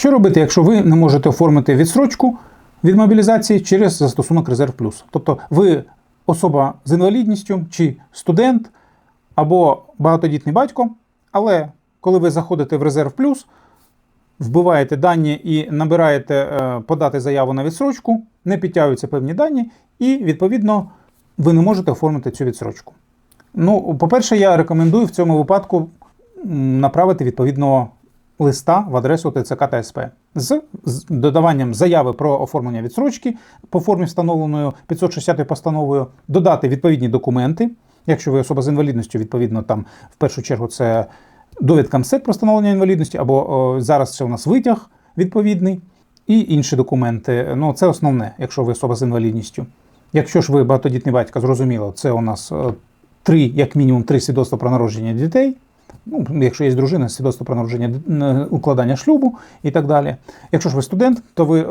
Що робити, якщо ви не можете оформити відсрочку від мобілізації через застосунок Резерв Плюс? Тобто ви особа з інвалідністю чи студент або багатодітний батько, але коли ви заходите в Резерв Плюс, вбиваєте дані і набираєте е, подати заяву на відсрочку, не підтягуються певні дані, і відповідно ви не можете оформити цю відсрочку. Ну, по-перше, я рекомендую в цьому випадку направити відповідного листа в адресу ТЦК та СП з, додаванням заяви про оформлення відсрочки по формі, встановленою 560 постановою, додати відповідні документи. Якщо ви особа з інвалідністю, відповідно, там в першу чергу це довідка МСЕК про встановлення інвалідності, або о, зараз це у нас витяг відповідний, і інші документи. Ну, це основне, якщо ви особа з інвалідністю. Якщо ж ви багатодітний батько, зрозуміло, це у нас три, як мінімум, три свідоцтва про народження дітей. Ну, якщо є дружина, свідоцтво про народження укладання шлюбу і так далі. Якщо ж ви студент, то ви е,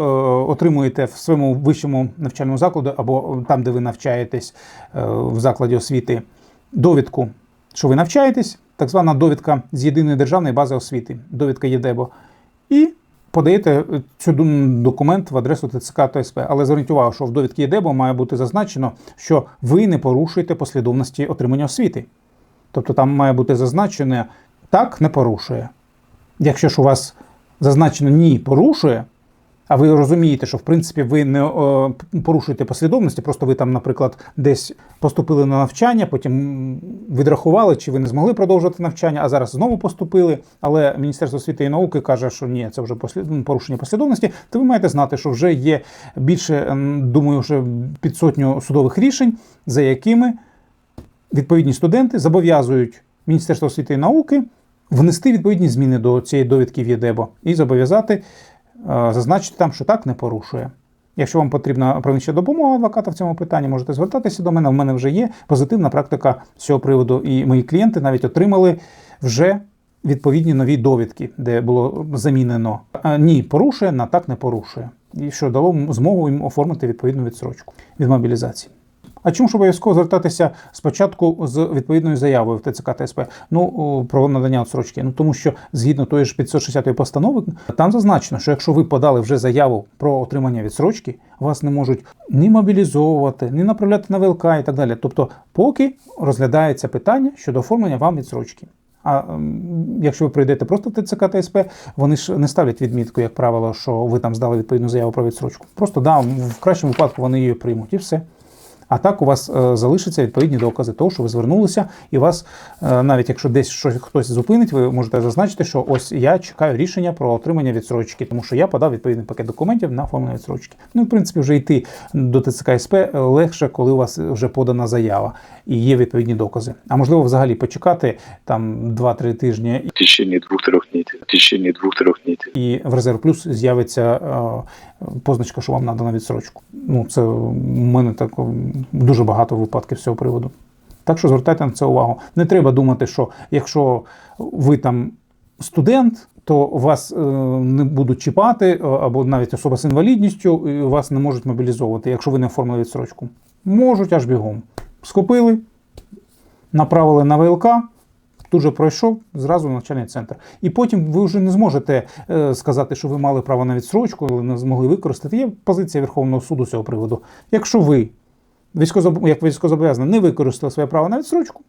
отримуєте в своєму вищому навчальному закладі або там, де ви навчаєтесь е, в закладі освіти, довідку, що ви навчаєтесь, так звана довідка з єдиної державної бази освіти, довідка ЄДЕБО. І подаєте цю документ в адресу ТЦК та СП. Але зверніть увагу, що в довідці ЄДЕБО має бути зазначено, що ви не порушуєте послідовності отримання освіти. Тобто там має бути зазначене так не порушує. Якщо ж у вас зазначено ні порушує, а ви розумієте, що в принципі ви не е, порушуєте послідовності, просто ви там, наприклад, десь поступили на навчання, потім відрахували, чи ви не змогли продовжувати навчання, а зараз знову поступили. Але Міністерство освіти і науки каже, що ні, це вже ну, порушення послідовності. То ви маєте знати, що вже є більше, думаю, вже під сотню судових рішень, за якими відповідні студенти зобов'язують Міністерство освіти і науки внести відповідні зміни до цієї довідки в ЄДЕБО і зобов'язати е, зазначити там, що так не порушує. Якщо вам потрібна правнича допомога адвоката в цьому питанні, можете звертатися до мене. У мене вже є позитивна практика з цього приводу, і мої клієнти навіть отримали вже відповідні нові довідки, де було замінено е, ні порушує на так не порушує, і що дало змогу їм оформити відповідну відсрочку від мобілізації. А чому ж обов'язково звертатися спочатку з відповідною заявою в ТЦК та СП? Ну про надання відсрочки? Ну тому що згідно тої ж 560 постанови, там зазначено, що якщо ви подали вже заяву про отримання відсрочки, вас не можуть ні мобілізовувати, ні направляти на ВЛК і так далі. Тобто, поки розглядається питання щодо оформлення вам відсрочки. А якщо ви прийдете просто в ТЦК та СП, вони ж не ставлять відмітку, як правило, що ви там здали відповідну заяву про відсрочку. Просто да, в кращому випадку вони її приймуть і все. А так у вас е, залишаться відповідні докази того, що ви звернулися, і вас, е, навіть якщо десь щось хтось зупинить, ви можете зазначити, що ось я чекаю рішення про отримання відсрочки, тому що я подав відповідний пакет документів на оформлення відсрочки. Ну, в принципі, вже йти до ТЦК СП легше, коли у вас вже подана заява і є відповідні докази. А можливо, взагалі почекати там 2-3 тижні в течение двух-трех недель. В течение двух-трех недель. і в резерв плюс з'явиться е, позначка, що вам надана відсрочку. Ну, це у мене так дуже багато випадків з цього приводу. Так що звертайте на це увагу. Не треба думати, що якщо ви там студент, то вас е, не будуть чіпати, е, або навіть особа з інвалідністю, вас не можуть мобілізовувати, якщо ви не оформили відсрочку. Можуть аж бігом. Схопили, направили на ВЛК, тут же пройшов зразу в навчальний центр. І потім ви вже не зможете е, сказати, що ви мали право на відсрочку, але не змогли використати. Є позиція Верховного суду з цього приводу. Якщо ви. Як військовозобов'язаний не використали своє право на відсрочку,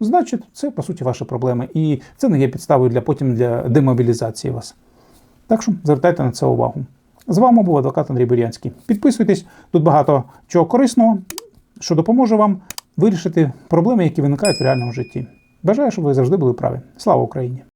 значить це по суті ваші проблеми. І це не є підставою для потім для демобілізації вас. Так що звертайте на це увагу. З вами був адвокат Андрій Бурянський. Підписуйтесь, тут багато чого корисного, що допоможе вам вирішити проблеми, які виникають в реальному житті. Бажаю, щоб ви завжди були праві. Слава Україні!